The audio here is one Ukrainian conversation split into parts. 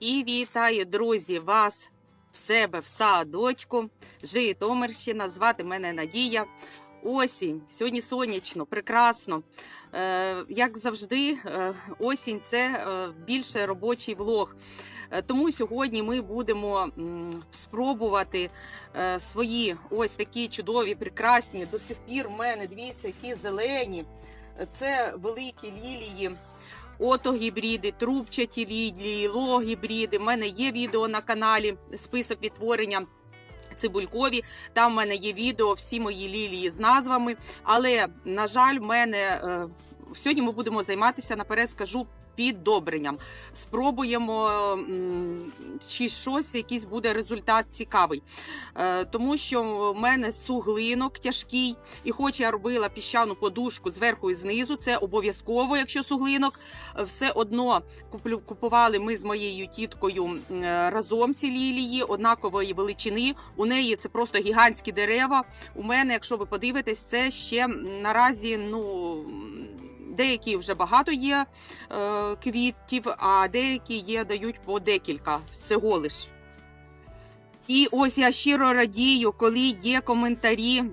І вітаю, друзі, вас в себе в садочку. Житомирщина, звати мене Надія. Осінь, сьогодні сонячно, прекрасно. Е, як завжди, е, осінь це е, більше робочий влог. Тому сьогодні ми будемо спробувати свої ось такі чудові, прекрасні. До сих пір в мене дивіться, які зелені. Це великі лілії. Отогібриди, трубчаті лілії, логібриди. У мене є відео на каналі, список відтворення. Цибулькові, там в мене є відео, всі мої лілії з назвами. Але, на жаль, в мене е, сьогодні ми будемо займатися, наперед скажу, піддобренням. Спробуємо, чи щось, якийсь буде результат цікавий. Е, тому що в мене суглинок тяжкий, і хоч я робила піщану подушку зверху і знизу, це обов'язково, якщо суглинок, все одно купували ми з моєю тіткою разом ці лілії однакової величини. У неї це просто гігантські дерева. У мене, якщо ви подивитесь, це ще наразі ну. Деякі вже багато є е, квітів, а деякі є дають по декілька всього лиш. І ось я щиро радію, коли є коментарі.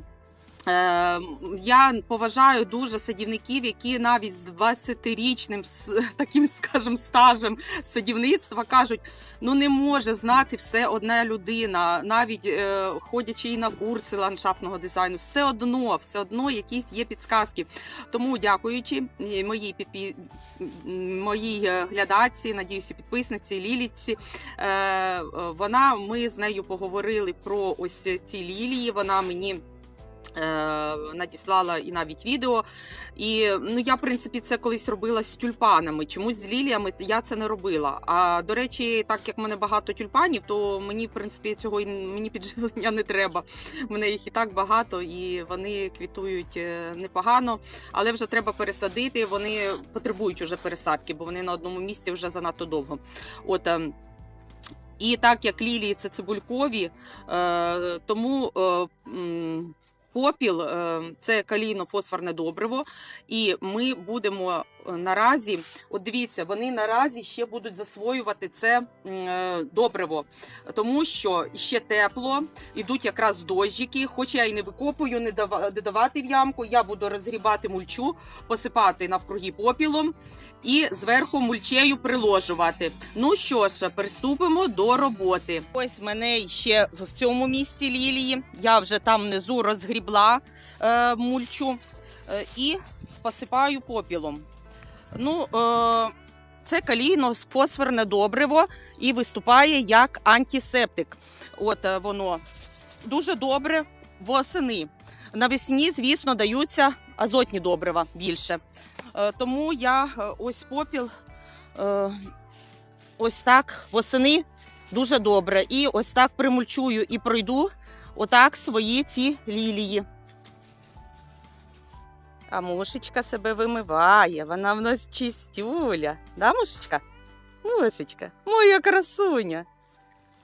Е, я поважаю дуже садівників, які навіть з 20-річним таким, скажімо, стажем садівництва кажуть, ну не може знати все одна людина, навіть е, ходячи і на курси ландшафтного дизайну, все одно, все одно якісь є підсказки. Тому дякуючи моїй підпі... моїй е, глядачці, надіюся, підписниці Ліліці. Вона ми з нею поговорили про ось ці лілії. Вона мені. Е, Надіслала і навіть відео. І ну я, в принципі, це колись робила з тюльпанами. Чомусь з ліліями я це не робила. А до речі, так як в мене багато тюльпанів, то мені, в принципі, цього мені підживлення не треба. У мене їх і так багато, і вони квітують е, непогано, але вже треба пересадити. Вони потребують уже пересадки, бо вони на одному місці вже занадто довго. От. ем, і так як лілії це цибулькові, е, тому попіл е, це калійно-фосфорне добриво. І ми будемо наразі, от дивіться, вони наразі ще будуть засвоювати це е, добриво, тому що ще тепло, ідуть якраз дощики. Хоч я і не викопую, не дава- давати в ямку. Я буду розгрібати мульчу, посипати навкруги попілом і зверху мульчею приложувати. Ну що ж, приступимо до роботи. Ось мене ще в цьому місці лілії. Я вже там внизу розгрібла е, мульчу е, і посипаю попілом. Ну, е, це калійно фосфорне добриво і виступає як антисептик. От е, воно дуже добре восени. Навесні, звісно, даються азотні добрива більше. Е, Тому я ось попіл ось так восени дуже добре. І ось так примульчую і пройду отак свої ці лілії. А мушечка себе вимиває, вона в нас чистюля. Да, мушечка? Мушечка, моя красуня.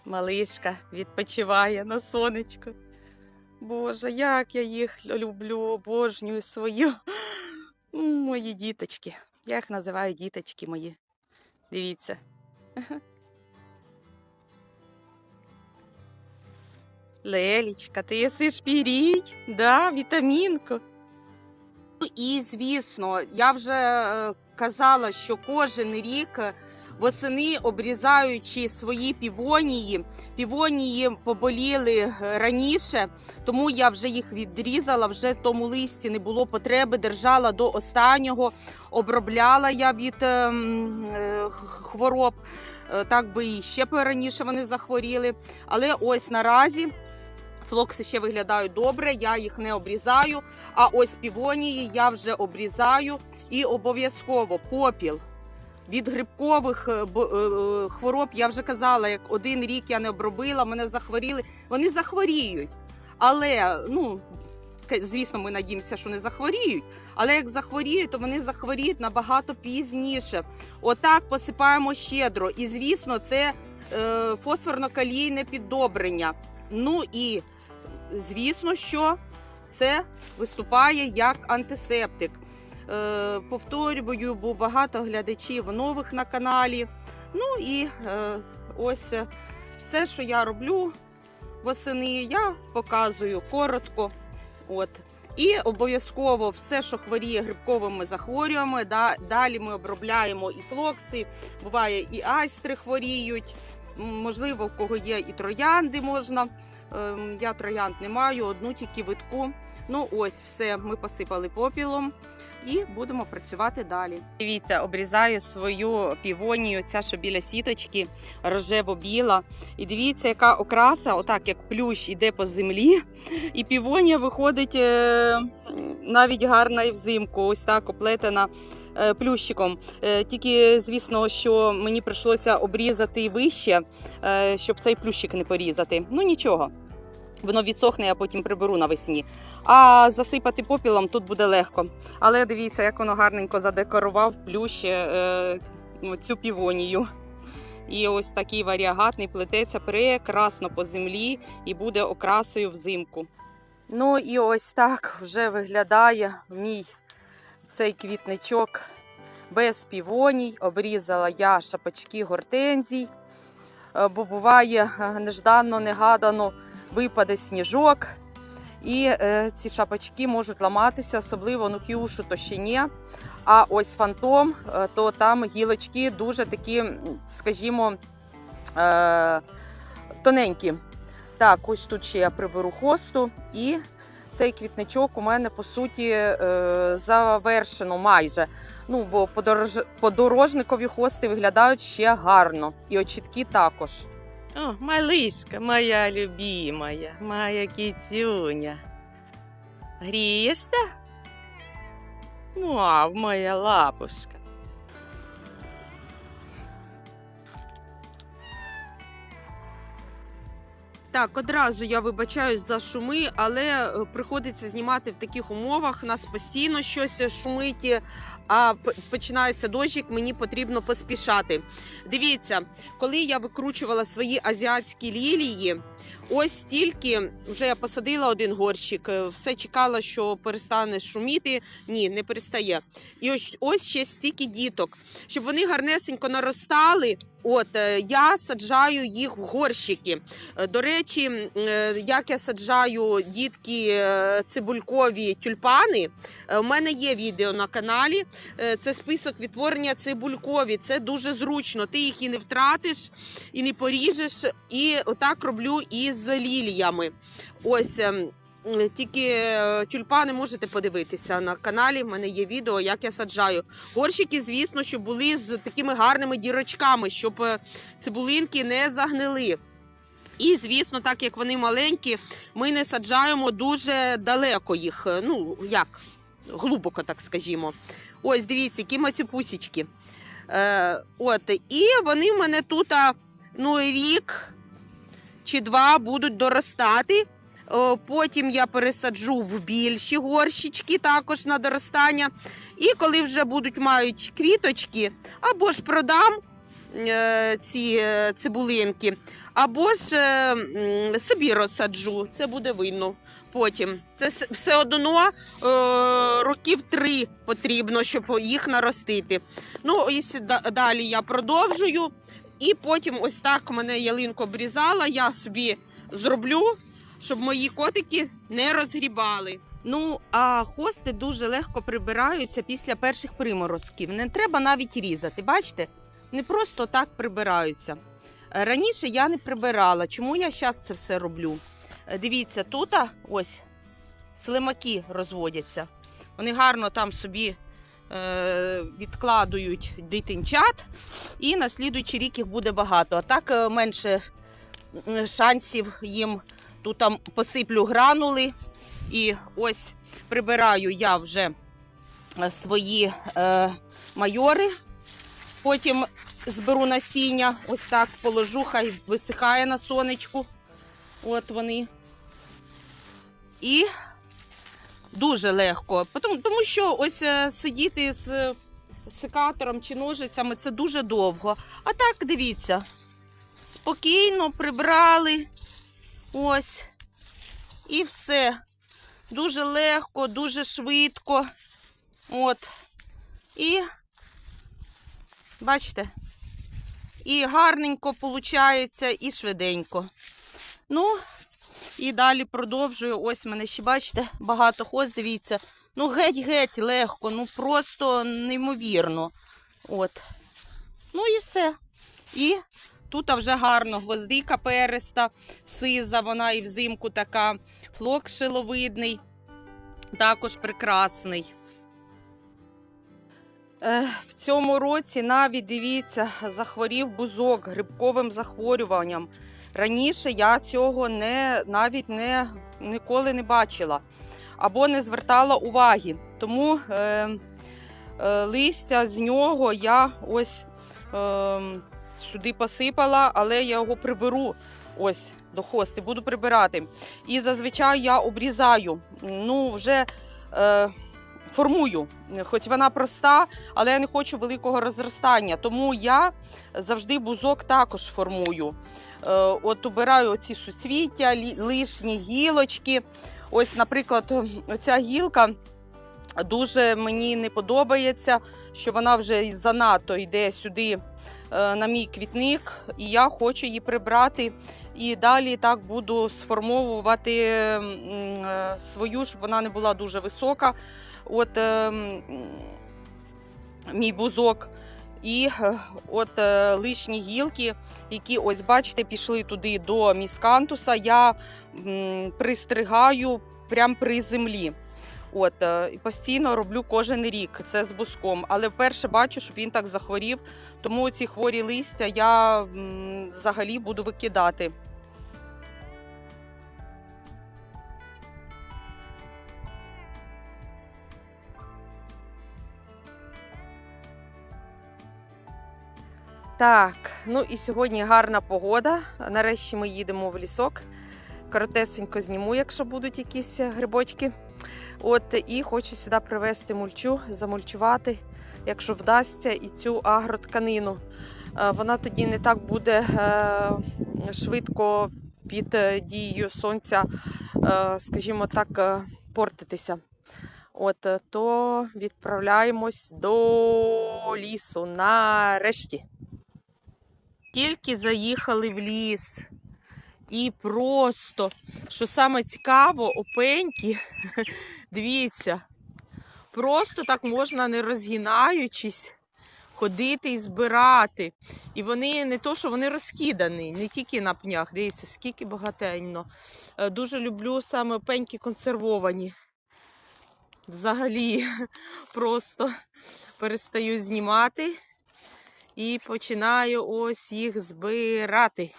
Малишка відпочиває на сонечку. Боже, як я їх люблю, обожнюю свою. Мої діточки. Я їх називаю діточки мої. Дивіться. Лелічка, ти єси шпірій, да, вітамінку. І, звісно, я вже е, казала, що кожен рік е, восени, обрізаючи свої півонії, півонії поболіли е, раніше, тому я вже їх відрізала, вже в тому листі не було потреби, держала до останнього, обробляла я від е, е, хвороб, так би і ще раніше вони захворіли. Але ось наразі. Флокси ще виглядають добре, я їх не обрізаю. А ось півонії я вже обрізаю і обов'язково попіл. Від грибкових е, е, е, хвороб я вже казала, як один рік я не обробила, мене захворіли. Вони захворіють. Але, ну, звісно, ми надіємося, що не захворіють. Але як захворіють, то вони захворіють набагато пізніше. Отак посипаємо щедро. І, звісно, це е, фосфорно-калійне піддобрення. Ну і звісно, що це виступає як антисептик. е, повторюю, бо багато глядачів нових на каналі. Ну і е, ось е, все, що я роблю восени, я показую коротко. От. І обов'язково все, що хворіє грибковими захворюваннями, да, далі ми обробляємо і флокси, буває і айстри хворіють. Можливо, в кого є і троянди можна. Ем, Я троянд не маю, одну тільки витку. Ну ось все, ми посипали попілом і будемо працювати далі. Дивіться, обрізаю свою півонію, ця що біля сіточки, рожево-біла. І дивіться, яка окраса, отак як плющ іде по землі. І півонія виходить е, навіть гарна і взимку, ось так оплетена е, плющиком. Е, Тільки, звісно, що мені прийшлося обрізати вище, щоб цей плющик не порізати. Ну нічого. Воно відсохне, я потім приберу навесні. А засипати попілом тут буде легко. Але дивіться, як воно гарненько задекорував плющ е, цю півонію. І ось такий варіагатний плететься прекрасно по землі і буде окрасою взимку. Ну і ось так вже виглядає мій цей квітничок без півоній. Обрізала я шапочки гортензій, Е, бо буває е, нежданно, негадано випаде сніжок. І е, ці шапочки можуть ламатися, особливо ну кіушу то ще ні. А ось фантом, е, то там гілочки дуже такі, скажімо, е, тоненькі. Так, ось тут ще я приберу хосту, і цей квітничок у мене по суті е, завершено майже. Ну, бо подорож... подорожникові хости виглядають ще гарно, і очітки також. О, малишка, моя любимая, моя кітюня. Грієшся? Мав, моя лапушка. Так, одразу я вибачаюсь за шуми, але е, приходиться знімати в таких умовах. Нас постійно щось шумить, а починається дощик, мені потрібно поспішати. Дивіться, коли я викручувала свої азіатські лілії, ось тільки вже я посадила один горщик, е, все чекала, що перестане шуміти. Ні, не перестає. І ось, ось ще стільки діток, щоб вони гарнесенько наростали. От е, я саджаю їх в горщики. Е, До речі, е, як я саджаю дітки цибулькові тюльпани. У мене є відео на каналі. Це список відтворення цибулькові. Це дуже зручно. Ти їх і не втратиш, і не поріжеш. І отак роблю і з ліліями. Ось. Тільки е, тюльпани можете подивитися на каналі. В мене є відео, як я саджаю. Горщики, звісно, що були з такими гарними дірочками, щоб е, цибулинки не загнили. І, звісно, так як вони маленькі, ми не саджаємо дуже далеко їх. е, Ну, як, глибоко, так скажімо. Ось, дивіться, які мацюпусічки. Е, от, і вони в мене тут ну, рік чи два будуть доростати. О, Потім я пересаджу в більші горщички також на доростання. І коли вже будуть мають квіточки, або ж продам е, ці е, цибулинки, або ж е, собі розсаджу. Це буде видно потім. Це все одно е, років три потрібно, щоб їх наростити. Ну, да- далі я продовжую. І потім ось так мене ялинку обрізала. Я собі зроблю, щоб мої котики не розгрібали. Ну, а хости дуже легко прибираються після перших приморозків. Не треба навіть різати. Бачите? Не просто так прибираються. Е, Раніше я не прибирала. Чому я зараз це все роблю? Е, Дивіться, тут ось слимаки розводяться. Вони гарно там собі е, відкладують дитинчат, і на слідуючий рік їх буде багато. А так е, менше шансів їм тут там посиплю гранули. І ось прибираю я вже е, свої е, майори. Потім зберу насіння, ось так положу, хай висихає на сонечку. От вони. І дуже легко. Тому, що ось е, сидіти з секатором чи ножицями це дуже довго. А так, дивіться, спокійно прибрали. Ось. І все. Дуже легко, дуже швидко. От. І бачите, і гарненько виходить, і швиденько. Ну, і далі продовжую. Ось мене ще, бачите, багато хоз, дивіться. Ну, геть-геть легко, ну просто неймовірно. От. Ну і все. І тут вже гарно гвоздика переста, сиза, вона і взимку така, флок шиловидний, також прекрасний. Е, В цьому році навіть дивіться, захворів бузок грибковим захворюванням. Раніше я цього не, навіть не, ніколи не бачила або не звертала уваги. Тому е, е, листя з нього я ось е, сюди посипала, але я його приберу ось до хости, буду прибирати. І зазвичай я обрізаю. Ну, вже е, формую. Хоч вона проста, але я не хочу великого розростання. Тому я завжди бузок також формую. Е, от обираю оці суцвіття, лишні гілочки. Ось, наприклад, оця гілка дуже мені не подобається, що вона вже занадто йде сюди е, на мій квітник, і я хочу її прибрати. І далі так буду сформовувати е, свою, щоб вона не була дуже висока. От е, мій бузок. І от лишні гілки, які, ось бачите, пішли туди до міскантуса, я пристригаю прямо при землі. От, е, постійно роблю кожен рік це з буском. Але вперше бачу, що він так захворів, тому ці хворі листя я взагалі буду викидати. Так, ну і сьогодні гарна погода. Нарешті ми їдемо в лісок. Коротесенько зніму, якщо будуть якісь грибочки. От і хочу сюди привезти мульчу, замульчувати, якщо вдасться, і цю агротканину. Е, Вона тоді не так буде е, швидко під е, дією сонця, скажімо так, портитися. От, то відправляємось до лісу нарешті. Тільки заїхали в ліс. І просто, що саме цікаво, опеньки, дивіться, просто так можна не розгинаючись, ходити і збирати. І вони не то, що вони розкидані, не тільки на пнях. Дивіться, скільки багатенно. Е, Дуже люблю саме опеньки консервовані. Взагалі, просто перестаю знімати і починаю ось їх збирати.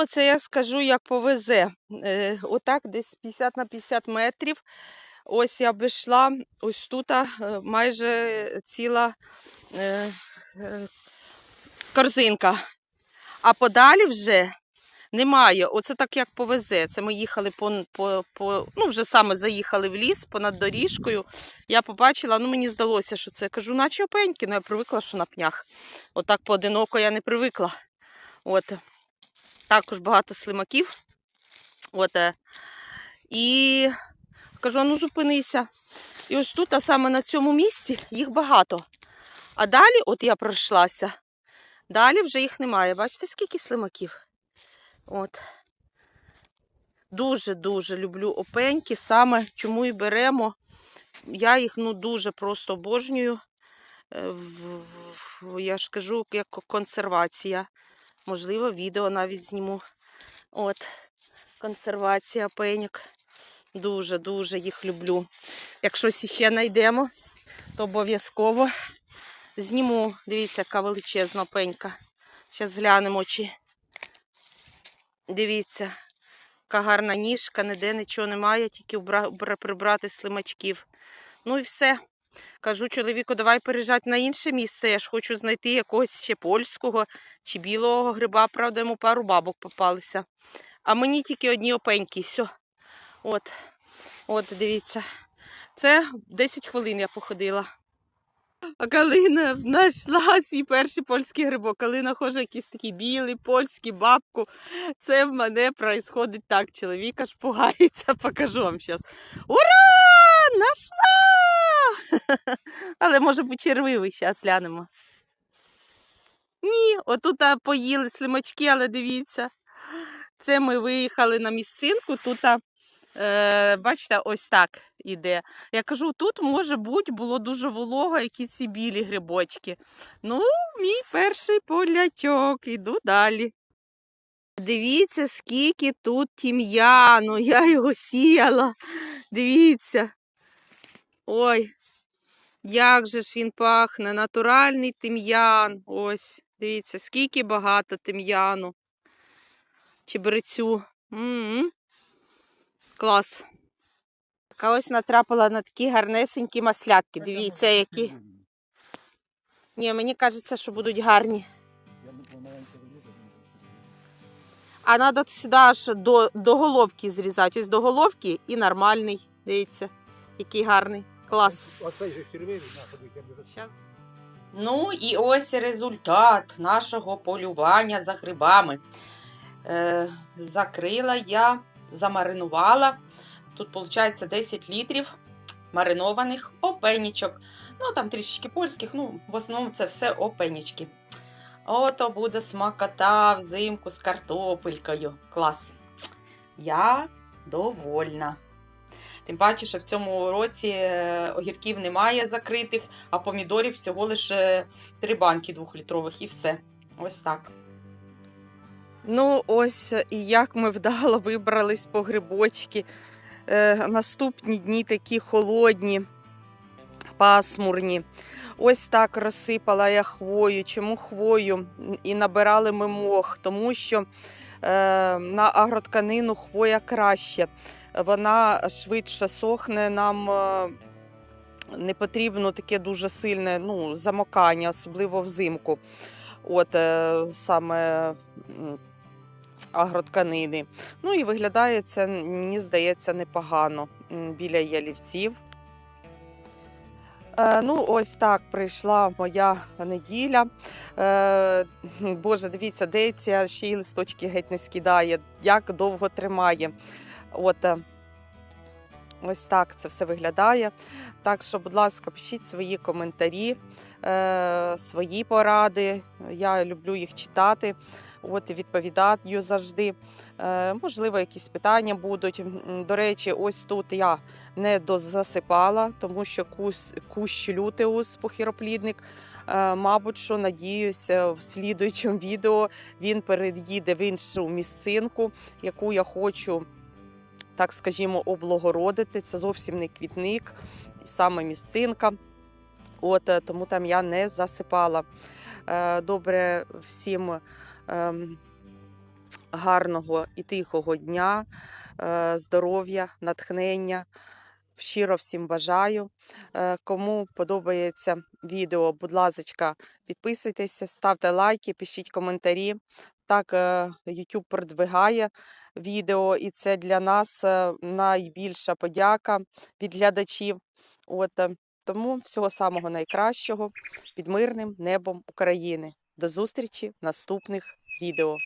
Оце я скажу, як повезе. Е, отак десь 50 на 50 метрів. Ось я обійшла, ось тут е, майже ціла е, корзинка. А подалі вже немає. Оце так як повезе. Це ми їхали по, по, по ну вже саме заїхали в ліс понад доріжкою. Я побачила, ну мені здалося, що це кажу, наче опеньки, ну я привикла, що на пнях. Отак поодиноко я не привикла. От. Також багато слимаків. От. е, І кажу, ну зупинися. І ось тут, а саме на цьому місці, їх багато. А далі, от я пройшлася, далі вже їх немає. Бачите, скільки слимаків? От. Дуже-дуже люблю опеньки, саме чому і беремо. Я їх ну, дуже просто обожнюю. Е, Я ж кажу, як консервація. Можливо, відео навіть зніму. От, консервація пеньок. Дуже-дуже їх люблю. Як щось іще знайдемо, то обов'язково зніму. Дивіться, яка величезна пенька. Зараз глянемо, чи. Дивіться, яка гарна ніжка, ніде нічого немає, тільки прибрати слимачків. Ну і все. Кажу чоловіку, давай переїжджати на інше місце. Я ж хочу знайти якогось ще польського чи білого гриба. Правда, йому пару бабок попалися. А мені тільки одні опеньки. Все. От, от, дивіться. Це 10 хвилин я походила. А Калина знайшла свій перший польський грибок. Коли знаходжу якийсь такий білий, польський бабку. Це в мене відбувається так. Чоловік аж пугається, покажу вам зараз. Ура! Нашла! Але може почервивий, зараз глянемо. Ні, отут поїли слимачки, але дивіться. Це ми виїхали на місцинку. Тут, е, бачите, ось так іде. Я кажу, тут, може бути, було дуже волого, якісь ці білі грибочки. Ну, мій перший полячок. Іду далі. Дивіться, скільки тут тім'яну. Я його сіяла. Дивіться. Ой, як же ж він пахне, натуральний тим'ян. Ось, дивіться, скільки багато тим'яну. Чебрецю. Клас. Така ось натрапила на такі гарнесенькі маслятки. Дивіться, які. Ні, мені кажеться, що будуть гарні. А треба сюди аж до, до головки зрізати. Ось до головки і нормальний. Дивіться, який гарний. Клас. Оцей же червивий, на, подивіться, я не Щас. Ну і ось результат нашого полювання за грибами. Е, закрила я, замаринувала. Тут, виходить, 10 літрів маринованих опенічок. Ну, там трішечки польських, ну, в основному це все опенічки. Ото буде смакота взимку з картопелькою. Клас. Я довольна. Тим паче, що в цьому році е, огірків немає закритих, а помідорів всього лише три банки двохлітрових і все. Ось так. Ну, ось і як ми вдало вибрались по грибочки. Е, наступні дні такі холодні, пасмурні. Ось так розсипала я хвою. Чому хвою? І набирали ми мох, тому що е, на агротканину хвоя краще вона швидше сохне. Нам е, не потрібно таке дуже сильне ну, замокання, особливо взимку. От е, саме агротканини. Ну і виглядає це, мені здається, непогано біля ялівців. Е, Ну, ось так прийшла моя неділя. Боже, дивіться, де ця ще й листочки геть не скидає, як довго тримає. От е, ось так це все виглядає. Так що, будь ласка, пишіть свої коментарі, е, свої поради. Я люблю їх читати, от і відповідаю завжди. Е, можливо, якісь питання будуть. До речі, ось тут я не дозасипала, тому що кущ, кущ лютеус, похіроплідник. Е, мабуть, що надіюся, в слідуючому відео він переїде в іншу місцинку, яку я хочу так скажімо, облагородити. Це зовсім не квітник, саме місцинка. От, е, тому там я не засипала. Е, Добре всім ем, гарного і тихого дня, е, здоров'я, натхнення. Щиро всім бажаю. Кому подобається відео, будь ласка, підписуйтеся, ставте лайки, пишіть коментарі. Так е, YouTube продвигає відео, і це для нас е, найбільша подяка від глядачів. От, е, тому всього самого найкращого під мирним небом України. До зустрічі в наступних відео.